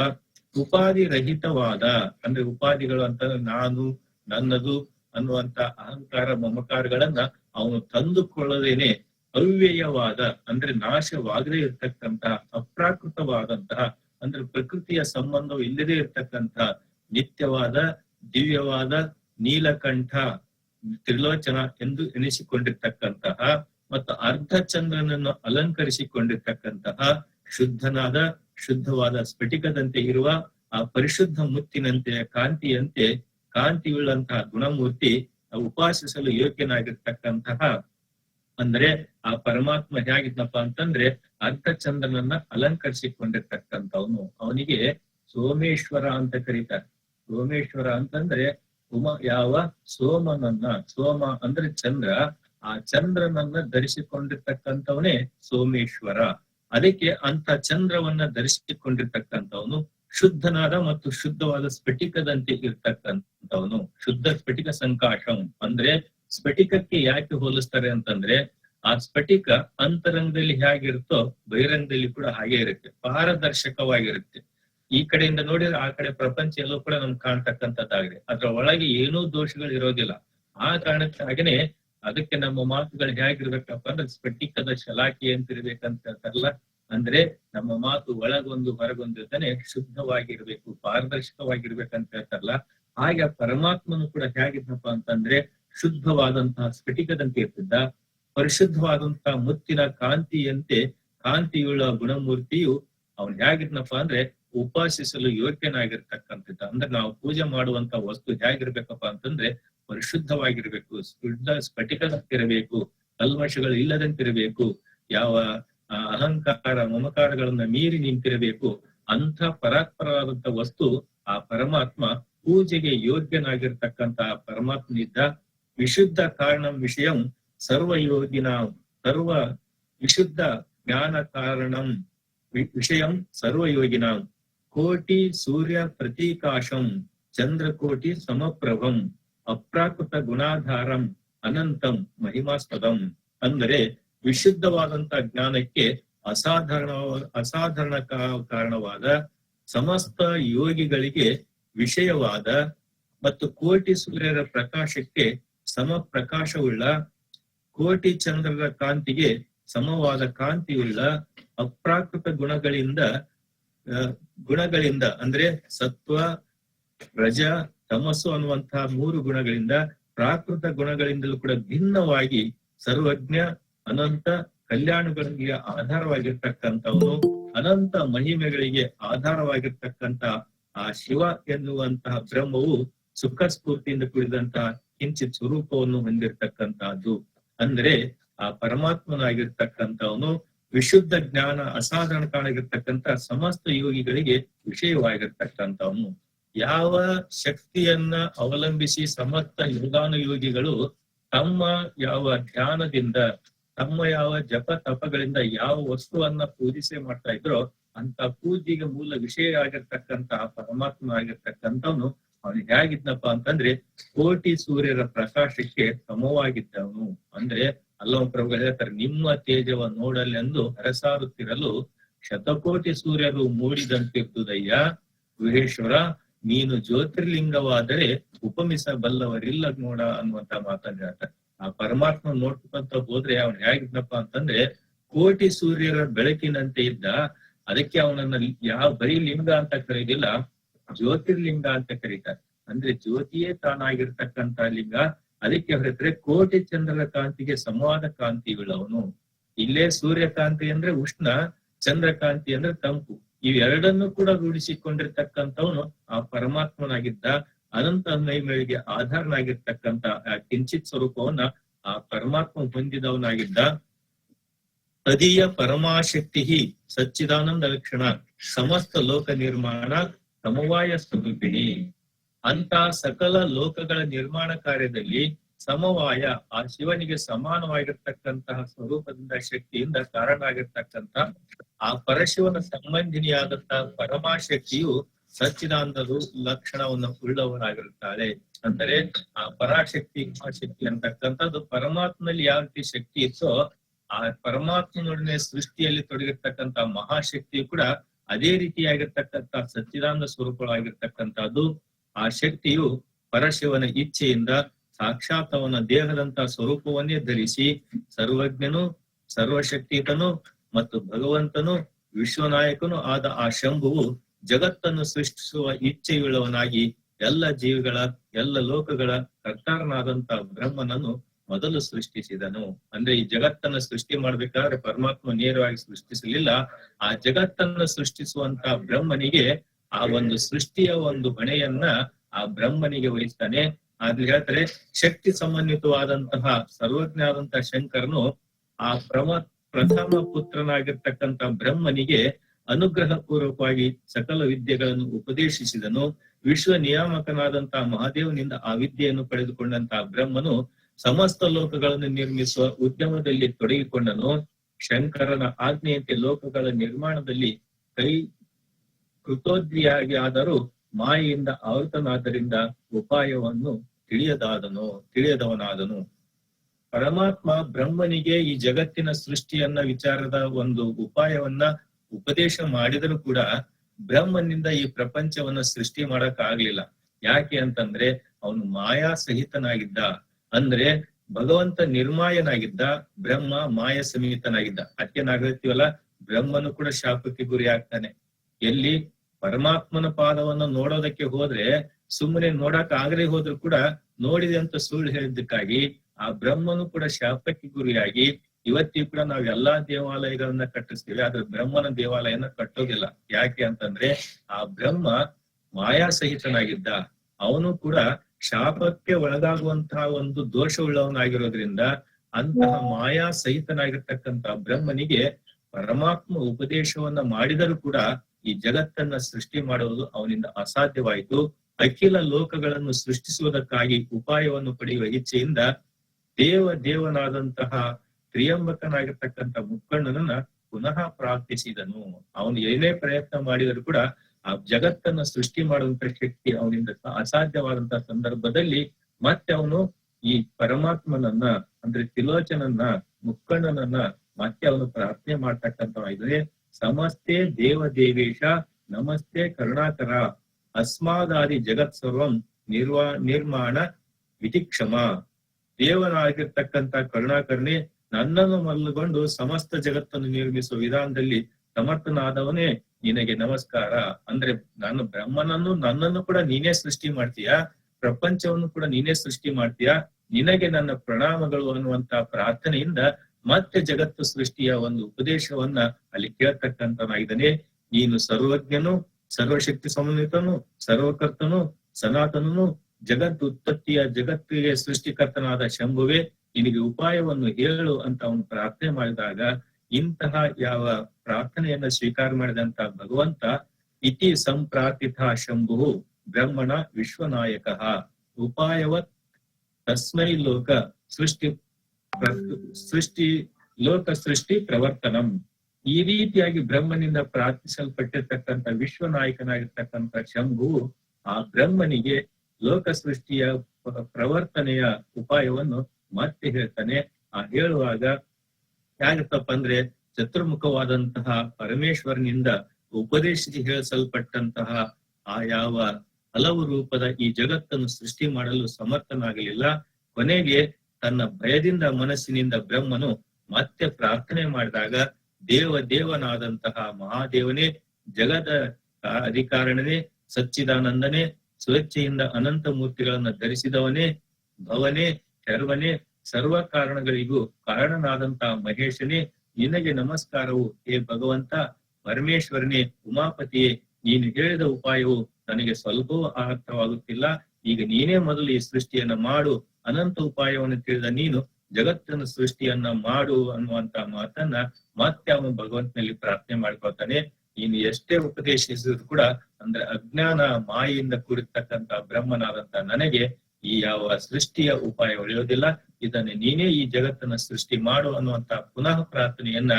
ಉಪಾಧಿ ರಹಿತವಾದ ಅಂದ್ರೆ ಉಪಾಧಿಗಳು ಅಂತಂದ್ರೆ ನಾನು, ನನ್ನದು ಅನ್ನುವಂತ ಅಹಂಕಾರ ಮಮಕಾರಗಳನ್ನ ಅವನು ತಂದುಕೊಳ್ಳದೇನೆ ಅವ್ಯಯವಾದ, ಅಂದ್ರೆ ನಾಶವಾಗದೇ ಇರ್ತಕ್ಕಂತಹ, ಅಪ್ರಾಕೃತವಾದಂತಹ, ಅಂದ್ರೆ ಪ್ರಕೃತಿಯ ಸಂಬಂಧವು ಇಲ್ಲದೇ ಇರ್ತಕ್ಕಂತಹ ನಿತ್ಯವಾದ, ದಿವ್ಯವಾದ, ನೀಲಕಂಠ, ತ್ರಿಲೋಚನ ಎಂದು ಎನಿಸಿಕೊಂಡಿರ್ತಕ್ಕಂತಹ, ಮತ್ತು ಅರ್ಧ ಚಂದ್ರನನ್ನು ಅಲಂಕರಿಸಿಕೊಂಡಿರ್ತಕ್ಕಂತಹ, ಶುದ್ಧನಾದ, ಶುದ್ಧವಾದ ಸ್ಫಟಿಕದಂತೆ ಇರುವ, ಆ ಪರಿಶುದ್ಧ ಮುತ್ತಿನಂತೆ ಕಾಂತಿಯಂತೆ ಕಾಂತಿಯುಳ್ಳಂತಹ ಗುಣಮೂರ್ತಿ ಉಪಾಸಿಸಲು ಯೋಗ್ಯನಾಗಿರ್ತಕ್ಕಂತಹ ಅಂದ್ರೆ ಆ ಪರಮಾತ್ಮ ಹೇಗಿದ್ನಪ್ಪ ಅಂತಂದ್ರೆ ಅರ್ಧ ಚಂದ್ರನನ್ನ ಅಲಂಕರಿಸಿಕೊಂಡಿರ್ತಕ್ಕಂಥವನು. ಅವನಿಗೆ ಸೋಮೇಶ್ವರ ಅಂತ ಕರೀತಾರೆ. ಸೋಮೇಶ್ವರ ಅಂತಂದ್ರೆ ಉಮ ಯಾವ? ಸೋಮನನ್ನ, ಸೋಮ ಅಂದ್ರೆ ಚಂದ್ರ. ಆ ಚಂದ್ರನನ್ನ ಧರಿಸಿಕೊಂಡಿರ್ತಕ್ಕಂಥವನೇ ಸೋಮೇಶ್ವರ. ಅದಕ್ಕೆ ಅಂತ ಚಂದ್ರವನ್ನ ಧರಿಸಿಕೊಂಡಿರ್ತಕ್ಕಂಥವನು ಶುದ್ಧನಾದ ಮತ್ತು ಶುದ್ಧವಾದ ಸ್ಫಟಿಕದಂತೆ ಇರ್ತಕ್ಕಂಥವನು, ಶುದ್ಧ ಸ್ಫಟಿಕ ಸಂಕಾಶಂ ಅಂದ್ರೆ ಸ್ಫಟಿಕಕ್ಕೆ ಯಾಕೆ ಹೋಲಿಸ್ತಾರೆ ಅಂತಂದ್ರೆ, ಆ ಸ್ಫಟಿಕ ಅಂತರಂಗದಲ್ಲಿ ಹೇಗಿರುತ್ತೋ ಬಹಿರಂಗದಲ್ಲಿ ಕೂಡ ಹಾಗೆ ಇರುತ್ತೆ, ಪಾರದರ್ಶಕವಾಗಿರುತ್ತೆ. ಈ ಕಡೆಯಿಂದ ನೋಡಿದ್ರೆ ಆ ಕಡೆ ಪ್ರಪಂಚ ಎಲ್ಲೂ ಕೂಡ ನಮ್ಗೆ ಕಾಣ್ತಕ್ಕಂಥದ್ದಾಗಿದೆ. ಅದ್ರ ಒಳಗೆ ಏನೂ ದೋಷಗಳು ಇರೋದಿಲ್ಲ. ಆ ಕಾರಣಕ್ಕಾಗನೆ ಅದಕ್ಕೆ ನಮ್ಮ ಮಾತುಗಳು ಹೇಗಿರ್ಬೇಕಪ್ಪ ಅಂದ್ರೆ ಸ್ಫಟಿಕದ ಶಲಾಖಿ ಅಂತ ಹೇಳ್ತಾರಲ್ಲ ಅಂದ್ರೆ ನಮ್ಮ ಮಾತು ಒಳಗೊಂದು ಹೊರಗೊಂದು ತಾನೆ ಶುದ್ಧವಾಗಿರ್ಬೇಕು, ಪಾರದರ್ಶಕವಾಗಿರ್ಬೇಕಂತ ಹೇಳ್ತಾರಲ್ಲ, ಹಾಗೆ ಪರಮಾತ್ಮನು ಕೂಡ ಹೇಗಿದ್ನಪ್ಪ ಅಂತಂದ್ರೆ ಶುದ್ಧವಾದಂತಹ ಸ್ಫಟಿಕದಂತೆ ಇರ್ತಿದ್ದ, ಪರಿಶುದ್ಧವಾದಂತಹ ಮುತ್ತಿನ ಕಾಂತಿಯಂತೆ ಕಾಂತಿಯುಳ್ಳ ಗುಣಮೂರ್ತಿಯು ಅವನ್ ಹೇಗಿದ್ನಪ್ಪ ಅಂದ್ರೆ ಉಪಾಸಿಸಲು ಯೋಗ್ಯನಾಗಿರ್ತಕ್ಕಂಥದ್ದ. ಅಂದ್ರೆ ನಾವು ಪೂಜೆ ಮಾಡುವಂತ ವಸ್ತು ಹೇಗಿರ್ಬೇಕಪ್ಪ ಅಂತಂದ್ರೆ ಪರಿಶುದ್ಧವಾಗಿರ್ಬೇಕು, ಶುದ್ಧ ಸ್ಫಟಿಕದಂತಿರಬೇಕು, ಕಲ್ಮಶಗಳು ಇಲ್ಲದಂತಿರಬೇಕು, ಯಾವ ಅಹಂಕಾರ ಮಮಕಾರಗಳನ್ನ ಮೀರಿ ನಿಂತಿರಬೇಕು. ಅಂಥ ಪರಾತ್ಪರವಾದಂತ ವಸ್ತು ಆ ಪರಮಾತ್ಮ ಪೂಜೆಗೆ ಯೋಗ್ಯನಾಗಿರ್ತಕ್ಕಂತಹ ಪರಮಾತ್ಮನಿದ್ದ ವಿಶುದ್ಧ ಕಾರಣಂ ವಿಷಯಂ ಸರ್ವಯೋಗಿನ ಸರ್ವ ವಿಶುದ್ಧ ಜ್ಞಾನ ಕಾರಣಂ ವಿಷಯಂ ಸರ್ವಯೋಗಿನ ಕೋಟಿ ಸೂರ್ಯ ಪ್ರತೀಕಾಶಂ ಚಂದ್ರಕೋಟಿ ಸಮಪ್ರಭಂ ಅಪ್ರಾಕೃತ ಗುಣಾಧಾರಂ ಅನಂತಂ ಮಹಿಮಾಸ್ಪದಂ. ಅಂದರೆ ವಿಶುದ್ಧವಾದಂತ ಜ್ಞಾನಕ್ಕೆ ಅಸಾಧಾರಣ ಅಸಾಧಾರಣ ಕಾರಣವಾದ ಸಮಸ್ತ ಯೋಗಿಗಳಿಗೆ ವಿಷಯವಾದ ಮತ್ತು ಕೋಟಿ ಸೂರ್ಯರ ಪ್ರಕಾಶಕ್ಕೆ ಸಮ ಪ್ರಕಾಶವುಳ್ಳ ಕೋಟಿ ಚಂದ್ರರ ಕಾಂತಿಗೆ ಸಮವಾದ ಕಾಂತಿಯುಳ್ಳ ಅಪ್ರಾಕೃತ ಗುಣಗಳಿಂದ ಗುಣಗಳಿಂದ ಅಂದ್ರೆ ಸತ್ವ, ರಜ, ತಮಸ್ಸು ಅನ್ನುವಂತಹ ಮೂರು ಗುಣಗಳಿಂದ ಪ್ರಾಕೃತ ಗುಣಗಳಿಂದಲೂ ಕೂಡ ಭಿನ್ನವಾಗಿ ಸರ್ವಜ್ಞ ಅನಂತ ಕಲ್ಯಾಣಗಳಿಗೆ ಆಧಾರವಾಗಿರ್ತಕ್ಕಂಥವನು, ಅನಂತ ಮಹಿಮೆಗಳಿಗೆ ಆಧಾರವಾಗಿರ್ತಕ್ಕಂತ ಆ ಶಿವ ಎನ್ನುವಂತಹ ಬ್ರಹ್ಮವು ಸುಖ ಸ್ಫೂರ್ತಿಯಿಂದ ಕುಳಿದಂತಹ ಕಿಂಚಿತ್ ಸ್ವರೂಪವನ್ನು ಹೊಂದಿರತಕ್ಕಂತಹದ್ದು ಅಂದ್ರೆ ಆ ಪರಮಾತ್ಮನಾಗಿರ್ತಕ್ಕಂಥವನು ವಿಶುದ್ಧ ಜ್ಞಾನ, ಅಸಾಧಾರಣ ಕಾಣಗಿರ್ತಕ್ಕಂಥ ಸಮಸ್ತ ಯೋಗಿಗಳಿಗೆ ವಿಷಯವಾಗಿರ್ತಕ್ಕಂಥವನು. ಯಾವ ಶಕ್ತಿಯನ್ನ ಅವಲಂಬಿಸಿ ಸಮಸ್ತ ಯೋಗಾನುಯೋಗಿಗಳು ತಮ್ಮ ಯಾವ ಧ್ಯಾನದಿಂದ ತಮ್ಮ ಯಾವ ಜಪ ತಪಗಳಿಂದ ಯಾವ ವಸ್ತುವನ್ನ ಪೂಜಿಸೆ ಮಾಡ್ತಾ ಇದ್ರೋ ಅಂತ ಪೂಜೆಗೆ ಮೂಲ ವಿಷಯ ಆಗಿರ್ತಕ್ಕಂತ ಪರಮಾತ್ಮ ಆಗಿರ್ತಕ್ಕಂಥವನು ಅವನು ಹೇಗಿದ್ನಪ್ಪ ಅಂತಂದ್ರೆ ಕೋಟಿ ಸೂರ್ಯರ ಪ್ರಕಾಶಕ್ಕೆ ಸಮವಾಗಿದ್ದವನು. ಅಂದ್ರೆ ಅಲ್ಲವ ಪ್ರಭು ಹೇಳ್ತಾರೆ, ನಿಮ್ಮ ತೇಜವ ನೋಡಲೆಂದು ಹರಸಾರುತ್ತಿರಲು ಶತಕೋಟಿ ಸೂರ್ಯರು ಮೂಡಿದಂತಿರ್ತದಯ್ಯ ಗುಹೇಶ್ವರ, ನೀನು ಜ್ಯೋತಿರ್ಲಿಂಗವಾದರೆ ಉಪಮಿಸಬಲ್ಲವರಿಲ್ಲ ನೋಡ ಅನ್ನುವಂತ ಮಾತನ್ನ ಹೇಳ್ತಾರೆ. ಆ ಪರಮಾತ್ಮ ನೋಡ್ಕೊಂತ ಹೋದ್ರೆ ಅವನ್ ಹೇಗಿದ್ನಪ್ಪ ಅಂತಂದ್ರೆ ಕೋಟಿ ಸೂರ್ಯರ ಬೆಳಕಿನಂತೆ ಇದ್ದ. ಅದಕ್ಕೆ ಅವನನ್ನ ಯಾವ ಬರೀ ಲಿಂಗ ಅಂತ ಕರೀದಿಲ್ಲ, ಜ್ಯೋತಿರ್ಲಿಂಗ ಅಂತ ಕರೀತಾರೆ. ಅಂದ್ರೆ ಜ್ಯೋತಿಯೇ ತಾನಾಗಿರ್ತಕ್ಕಂತ ಲಿಂಗ. ಅದಕ್ಕೆ ಹೊರತ್ರೆ ಕೋಟಿ ಚಂದ್ರರ ಕಾಂತಿಗೆ ಕಾಂತಿ ಉಳ್ಳವನು ಇಲ್ಲೇ ಸೂರ್ಯಕಾಂತಿ ಅಂದ್ರೆ ಉಷ್ಣ, ಚಂದ್ರಕಾಂತಿ ಅಂದ್ರೆ ತಂಪು. ಇವೆರಡನ್ನು ಕೂಡ ರೂಢಿಸಿಕೊಂಡಿರ್ತಕ್ಕಂಥವನು ಆ ಪರಮಾತ್ಮನಾಗಿದ್ದ. ಅನಂತ ಅನ್ವಯಗಳಿಗೆ ಆಧಾರನಾಗಿರ್ತಕ್ಕಂತ ಆ ಕಿಂಚಿತ್ ಸ್ವರೂಪವನ್ನ ಆ ಪರಮಾತ್ಮ ಹೊಂದಿದವನಾಗಿದ್ದ ತದೀಯ ಪರಮಾಶಕ್ತಿ ಸಚ್ಚಿದಾನಂದ ಲಕ್ಷಣ ಸಮಸ್ತ ಲೋಕ ನಿರ್ಮಾಣ ಸಮವಾಯ ಸ್ವರೂಪಿಣಿ. ಅಂತ ಸಕಲ ಲೋಕಗಳ ನಿರ್ಮಾಣ ಕಾರ್ಯದಲ್ಲಿ ಸಮವಾಯ, ಆ ಶಿವನಿಗೆ ಸಮಾನವಾಗಿರ್ತಕ್ಕಂತಹ ಸ್ವರೂಪದಿಂದ, ಶಕ್ತಿಯಿಂದ ಕಾರಣ ಆಗಿರ್ತಕ್ಕಂತ ಆ ಪರಶಿವನ ಸಂಬಂಧಿನಿಯಾದಂತಹ ಪರಮಾಶಕ್ತಿಯು ಸಚ್ಚಿದಾನಂದರು ಲಕ್ಷಣವನ್ನು ಉಳ್ಳವರಾಗಿರುತ್ತಾರೆ. ಅಂದರೆ ಆ ಪರಾಶಕ್ತಿ ಶಕ್ತಿ ಅಂತಕ್ಕಂಥದ್ದು ಪರಮಾತ್ಮನಲ್ಲಿ ಯಾವ ರೀತಿ ಶಕ್ತಿ ಇತ್ತೋ, ಆ ಪರಮಾತ್ಮನೊಡನೆ ಸೃಷ್ಟಿಯಲ್ಲಿ ತೊಡಗಿರ್ತಕ್ಕಂತ ಮಹಾಶಕ್ತಿಯು ಕೂಡ ಅದೇ ರೀತಿಯಾಗಿರ್ತಕ್ಕಂತ ಸಚ್ಚಿದಾನಂದ ಸ್ವರೂಪವಾಗಿರ್ತಕ್ಕಂಥದ್ದು. ಆ ಶಕ್ತಿಯು ಪರಶಿವನ ಇಚ್ಛೆಯಿಂದ ಸಾಕ್ಷಾತ್ ಅವನ ದೇಹದಂತ ಸ್ವರೂಪವನ್ನೇ ಧರಿಸಿ ಸರ್ವಜ್ಞನು ಸರ್ವಶಕ್ತಿತನು ಮತ್ತು ಭಗವಂತನು, ವಿಶ್ವನಾಯಕನು ಆದ ಆ ಶಂಭುವು ಜಗತ್ತನ್ನು ಸೃಷ್ಟಿಸುವ ಇಚ್ಛೆಯುಳ್ಳವನಾಗಿ ಎಲ್ಲ ಜೀವಿಗಳ, ಎಲ್ಲ ಲೋಕಗಳ ಕರ್ತಾರನಾದಂತ ಬ್ರಹ್ಮನನ್ನು ಮೊದಲು ಸೃಷ್ಟಿಸಿದನು. ಅಂದ್ರೆ ಈ ಜಗತ್ತನ್ನು ಸೃಷ್ಟಿ ಮಾಡ್ಬೇಕಾದ್ರೆ ಪರಮಾತ್ಮ ನೇರವಾಗಿ ಸೃಷ್ಟಿಸಲಿಲ್ಲ. ಆ ಜಗತ್ತನ್ನು ಸೃಷ್ಟಿಸುವಂತ ಬ್ರಹ್ಮನಿಗೆ ಆ ಒಂದು ಸೃಷ್ಟಿಯ ಒಂದು ಹೊಣೆಯನ್ನ ಆ ಬ್ರಹ್ಮನಿಗೆ ವಹಿಸ್ತಾನೆ. ಆದ್ರೆ ಹೇಳ್ತಾರೆ, ಶಕ್ತಿ ಸಮನ್ವಿತವಾದಂತಹ ಸರ್ವಜ್ಞ ಆದಂತಹ ಶಂಕರನು ಆ ಪ್ರಮ, ಪ್ರಥಮ ಪುತ್ರನಾಗಿರ್ತಕ್ಕಂತ ಬ್ರಹ್ಮನಿಗೆ ಅನುಗ್ರಹ ಪೂರ್ವಕವಾಗಿ ಸಕಲ ವಿದ್ಯೆಗಳನ್ನು ಉಪದೇಶಿಸಿದನು. ವಿಶ್ವ ನಿಯಾಮಕನಾದಂತಹ ಮಹಾದೇವನಿಂದ ಆ ವಿದ್ಯೆಯನ್ನು ಪಡೆದುಕೊಂಡಂತಹ ಬ್ರಹ್ಮನು ಸಮಸ್ತ ಲೋಕಗಳನ್ನು ನಿರ್ಮಿಸುವ ಉದ್ಯಮದಲ್ಲಿ ತೊಡಗಿಕೊಂಡನು. ಶಂಕರನ ಆಜ್ಞೆಯಂತೆ ಲೋಕಗಳ ನಿರ್ಮಾಣದಲ್ಲಿ ಕೈ ಕೃತೋದ್ರಿಯಾಗಿ ಆದರೂ ಮಾಯೆಯಿಂದ ಆವೃತನಾದ್ದರಿಂದ ಉಪಾಯವನ್ನು ತಿಳಿಯದಾದನು, ತಿಳಿಯದವನಾದನು. ಪರಮಾತ್ಮ ಬ್ರಹ್ಮನಿಗೆ ಈ ಜಗತ್ತಿನ ಸೃಷ್ಟಿಯನ್ನ ವಿಚಾರದ ಒಂದು ಉಪಾಯವನ್ನ ಉಪದೇಶ ಮಾಡಿದರೂ ಕೂಡ ಬ್ರಹ್ಮನಿಂದ ಈ ಪ್ರಪಂಚವನ್ನ ಸೃಷ್ಟಿ ಮಾಡಕ್ ಆಗ್ಲಿಲ್ಲ ಯಾಕೆ ಅಂತಂದ್ರೆ ಅವನು ಮಾಯಾ ಸಹಿತನಾಗಿದ್ದ ಅಂದ್ರೆ ಭಗವಂತ ನಿರ್ಮಾಯನಾಗಿದ್ದ, ಬ್ರಹ್ಮ ಮಾಯ ಸಮೇತನಾಗಿದ್ದ ಅದಕ್ಕೆ ನಾವಿರ್ತೀವಲ್ಲ ಬ್ರಹ್ಮನು ಕೂಡ ಶಾಪಕ್ಕೆ ಗುರಿ ಆಗ್ತಾನೆ. ಎಲ್ಲಿ? ಪರಮಾತ್ಮನ ಪಾದವನ್ನು ನೋಡೋದಕ್ಕೆ ಹೋದ್ರೆ, ಸುಮ್ಮನೆ ನೋಡಕ್ ಆಗದೆ ಹೋದ್ರು ಕೂಡ ನೋಡಿದೆ ಅಂತ ಸುಳ್ಳು ಹೇಳಿದ್ದಕ್ಕಾಗಿ ಆ ಬ್ರಹ್ಮನು ಕೂಡ ಶಾಪಕ್ಕೆ ಗುರಿಯಾಗಿ ಇವತ್ತಿಗೂ ಕೂಡ ನಾವ್ ಎಲ್ಲಾ ದೇವಾಲಯಗಳನ್ನ ಕಟ್ಟಿಸ್ತೀವಿ, ಆದ್ರೆ ಬ್ರಹ್ಮನ ದೇವಾಲಯನ ಕಟ್ಟೋದಿಲ್ಲ. ಯಾಕೆ ಅಂತಂದ್ರೆ ಆ ಬ್ರಹ್ಮ ಮಾಯಾ ಸಹಿತನಾಗಿದ್ದ ಅವನು ಕೂಡ ಶಾಪಕ್ಕೆ ಒಳಗಾಗುವಂತಹ ಒಂದು ದೋಷವುಳ್ಳವನಾಗಿರೋದ್ರಿಂದ ಅಂತಹ ಮಾಯಾ ಸಹಿತನಾಗಿರ್ತಕ್ಕಂತ ಬ್ರಹ್ಮನಿಗೆ ಪರಮಾತ್ಮ ಉಪದೇಶವನ್ನ ಮಾಡಿದರೂ ಕೂಡ ಈ ಜಗತ್ತನ್ನ ಸೃಷ್ಟಿ ಮಾಡುವುದು ಅವನಿಂದ ಅಸಾಧ್ಯವಾಯಿತು. ಅಖಿಲ ಲೋಕಗಳನ್ನು ಸೃಷ್ಟಿಸುವುದಕ್ಕಾಗಿ ಉಪಾಯವನ್ನು ಪಡೆಯುವ ಇಚ್ಛೆಯಿಂದ ದೇವ ದೇವನಾದಂತಹ ತ್ರಿಯಂಬಕನಾಗಿರ್ತಕ್ಕಂಥ ಮುಕ್ಕಣ್ಣನನ್ನ ಪುನಃ ಪ್ರಾರ್ಥಿಸಿದನು. ಅವನು ಏನೇ ಪ್ರಯತ್ನ ಮಾಡಿದರೂ ಕೂಡ ಆ ಜಗತ್ತನ್ನ ಸೃಷ್ಟಿ ಮಾಡುವಂತ ಶಕ್ತಿ ಅವನಿಂದ ಅಸಾಧ್ಯವಾದಂತಹ ಸಂದರ್ಭದಲ್ಲಿ ಮತ್ತೆ ಅವನು ಈ ಪರಮಾತ್ಮನನ್ನ, ಅಂದ್ರೆ ತಿಲೋಚನನ್ನ, ಮುಕ್ಕಣ್ಣನನ್ನ ಮತ್ತೆ ಅವನು ಪ್ರಾರ್ಥನೆ ಮಾಡ್ತಕ್ಕಂಥ ಇದ್ರೆ, ಸಮಸ್ತೆ ದೇವ ದೇವೇಶ ನಮಸ್ತೆ ಕರುಣಾಕರ, ಅಸ್ಮಾದಾದಿ ಜಗತ್ ಸರ್ವಂ ನಿರ್ವಾ ನಿರ್ಮಾಣ ವಿಧಿಕ್ಷಮ ದೇವನಾಗಿರ್ತಕ್ಕಂಥ ಕರುಣಾಕರ್ಣಿ ನನ್ನನ್ನು ಮಲ್ಲುಗೊಂಡು ಸಮಸ್ತ ಜಗತ್ತನ್ನು ನಿರ್ಮಿಸುವ ವಿಧಾನದಲ್ಲಿ ಸಮರ್ಥನಾದವನೇ ನಿನಗೆ ನಮಸ್ಕಾರ. ಅಂದ್ರೆ ನಾನು ಬ್ರಹ್ಮನನ್ನು, ನನ್ನನ್ನು ಕೂಡ ನೀನೇ ಸೃಷ್ಟಿ ಮಾಡ್ತೀಯಾ? ಪ್ರಪಂಚವನ್ನು ಕೂಡ ನೀನೇ ಸೃಷ್ಟಿ ಮಾಡ್ತೀಯಾ? ನಿನಗೆ ನನ್ನ ಪ್ರಣಾಮಗಳು ಅನ್ನುವಂತ ಪ್ರಾರ್ಥನೆಯಿಂದ ಮತ್ತೆ ಜಗತ್ತು ಸೃಷ್ಟಿಯ ಒಂದು ಉಪದೇಶವನ್ನ ಅಲ್ಲಿ ಕೇಳ್ತಕ್ಕಂತನಾಗಿದ್ದಾನೆ ನೀನು ಸರ್ವಜ್ಞನು, ಸರ್ವಶಕ್ತಿ ಸಮನ್ವಿತನು, ಸರ್ವಕರ್ತನು, ಸನಾತನನು ಜಗತ್ ಉತ್ಪತ್ತಿಯ ಜಗತ್ತಿಗೆ ಸೃಷ್ಟಿಕರ್ತನಾದ ಶಂಭುವೆ. ನಿನಗೆ ಉಪಾಯವನ್ನು ಹೇಳು ಅಂತ ಅವನು ಪ್ರಾರ್ಥನೆ ಮಾಡಿದಾಗ ಇಂತಹ ಯಾವ ಪ್ರಾರ್ಥನೆಯನ್ನ ಸ್ವೀಕಾರ ಮಾಡಿದಂತ ಭಗವಂತ, ಇತಿ ಸಂಪ್ರಾರ್ಥಿತ ಶಂಭು ಬ್ರಹ್ಮಣ ವಿಶ್ವನಾಯಕ. ಉಪಾಯವತ್ ತಸ್ಮೈ ಲೋಕ ಸೃಷ್ಟಿ ಸೃಷ್ಟಿ ಲೋಕ ಸೃಷ್ಟಿ ಪ್ರವರ್ತನಂ. ಈ ರೀತಿಯಾಗಿ ಬ್ರಹ್ಮನಿಂದ ಪ್ರಾರ್ಥಿಸಲ್ಪಟ್ಟಿರ್ತಕ್ಕಂಥ ವಿಶ್ವನಾಯಕನಾಗಿರ್ತಕ್ಕಂಥ ಶಂಭು ಆ ಬ್ರಹ್ಮನಿಗೆ ಲೋಕ ಸೃಷ್ಟಿಯ ಪ್ರವರ್ತನೆಯ ಉಪಾಯವನ್ನು ಮತ್ತೆ ಹೇಳ್ತಾನೆ, ಆ ಹೇಳುವಾಗ ಹೇಗತ್ತಪ್ಪ ಅಂದ್ರೆ ಚತುರ್ಮುಖವಾದಂತಹ ಪರಮೇಶ್ವರನಿಂದ ಉಪದೇಶಿಸಿ ಹೇಳಿಸಲ್ಪಟ್ಟಂತಹ ಆ ಯಾವ ಹಲವು ರೂಪದ ಈ ಜಗತ್ತನ್ನು ಸೃಷ್ಟಿ ಮಾಡಲು ಸಮರ್ಥನಾಗಲಿಲ್ಲ. ಕೊನೆಗೆ ತನ್ನ ಭಯದಿಂದ ಮನಸ್ಸಿನಿಂದ ಬ್ರಹ್ಮನು ಮತ್ತೆ ಪ್ರಾರ್ಥನೆ ಮಾಡಿದಾಗ ದೇವ ದೇವನಾದಂತಹ ಮಹಾದೇವನೇ, ಜಗದ ಅಧಿಕಾರಣನೇ, ಸಚ್ಚಿದಾನಂದನೇ, ಸ್ವೇಚ್ಛೆಯಿಂದ ಅನಂತ ಮೂರ್ತಿಗಳನ್ನ ಧರಿಸಿದವನೇ, ಭವನೇ ಶರ್ವನೇ ಸರ್ವ ಕಾರಣಗಳಿಗೂ ಕಾರಣನಾದಂತ ಮಹೇಶನೇ, ನಿನಗೆ ನಮಸ್ಕಾರವು ಹೇ ಭಗವಂತ. ಪರಮೇಶ್ವರನೇ, ಉಮಾಪತಿಯೇ, ನೀನು ಹೇಳಿದ ಉಪಾಯವು ನನಗೆ ಸ್ವಲ್ಪವೂ ಅರ್ಥವಾಗುತ್ತಿಲ್ಲ. ಈಗ ನೀನೇ ಮೊದಲು ಈ ಸೃಷ್ಟಿಯನ್ನ ಮಾಡು. ಅನಂತ ಉಪಾಯವನ್ನು ತಿಳಿದ ನೀನು ಜಗತ್ತನ್ನು ಸೃಷ್ಟಿಯನ್ನ ಮಾಡು ಅನ್ನುವಂತ ಮಾತನ್ನ ಮತ್ತೆ ಅವನು ಭಗವಂತನಲ್ಲಿ ಪ್ರಾರ್ಥನೆ ಮಾಡ್ಕೊಳ್ತಾನೆ. ನೀನು ಎಷ್ಟೇ ಉಪದೇಶಿಸಿದ್ರು ಕೂಡ ಅಂದ್ರೆ ಅಜ್ಞಾನ ಮಾಯೆಯಿಂದ ಕೂಡಿರ್ತಕ್ಕಂತ ಬ್ರಹ್ಮನಾದಂತ ನನಗೆ ಈ ಯಾವ ಸೃಷ್ಟಿಯ ಉಪಾಯ ಉಳಿಯೋದಿಲ್ಲ ಇದನ್ನ ನೀನೇ ಈ ಜಗತ್ತನ್ನ ಸೃಷ್ಟಿ ಮಾಡು ಅನ್ನುವಂತ ಪುನಃ ಪ್ರಾರ್ಥನೆಯನ್ನ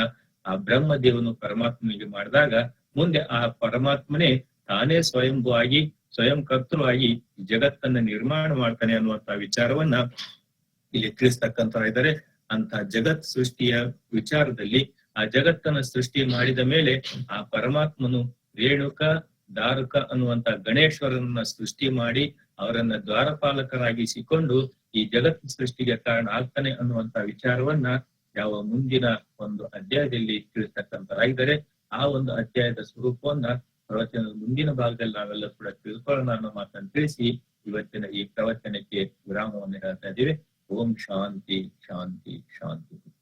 ಆ ಬ್ರಹ್ಮದೇವನು ಪರಮಾತ್ಮನಿಗೆ ಮಾಡಿದಾಗ, ಮುಂದೆ ಆ ಪರಮಾತ್ಮನೇ ತಾನೇ ಸ್ವಯಂಭೂ ಆಗಿ ಸ್ವಯಂ ಕರ್ತೃವಾಗಿ ಈ ಜಗತ್ತನ್ನ ನಿರ್ಮಾಣ ಮಾಡ್ತಾನೆ ಅನ್ನುವಂತ ವಿಚಾರವನ್ನ ಇಲ್ಲಿ ತಿಳಿಸ್ತಕ್ಕಂತ ಇದ್ದಾರೆ. ಅಂತ ಜಗತ್ ಸೃಷ್ಟಿಯ ವಿಚಾರದಲ್ಲಿ ಆ ಜಗತ್ತನ್ನ ಸೃಷ್ಟಿ ಮಾಡಿದ ಮೇಲೆ ಆ ಪರಮಾತ್ಮನು ರೇಣುಕ, ದಾರುಕ ಅನ್ನುವಂತ ಗಣೇಶ್ವರನ್ನ ಸೃಷ್ಟಿ ಮಾಡಿ ಅವರನ್ನ ದ್ವಾರಪಾಲಕರಾಗಿಸಿಕೊಂಡು ಈ ಜಗತ್ ಸೃಷ್ಟಿಗೆ ಕಾರಣ ಆಗ್ತಾನೆ ಅನ್ನುವಂತ ವಿಚಾರವನ್ನ ಯಾವ ಮುಂದಿನ ಒಂದು ಅಧ್ಯಾಯದಲ್ಲಿ ತಿಳಿಸ್ತಕ್ಕಂಥರಾಗಿದ್ದರೆ ಆ ಒಂದು ಅಧ್ಯಾಯದ ಸ್ವರೂಪವನ್ನ ಪ್ರವಚನ ಮುಂದಿನ ಭಾಗದಲ್ಲಿ ನಾವೆಲ್ಲ ಕೂಡ ತಿಳ್ಕೊಳ್ಳೋಣ ಅನ್ನೋ ಮಾತನ್ನು ತಿಳಿಸಿ ಇವತ್ತಿನ ಈ ಪ್ರವಚನಕ್ಕೆ ವಿರಾಮವನ್ನು ಹೇಳ್ತಾ ಇದ್ದೀವಿ. ಓಂ ಶಾಂತಿ ಶಾಂತಿ ಶಾಂತಿ.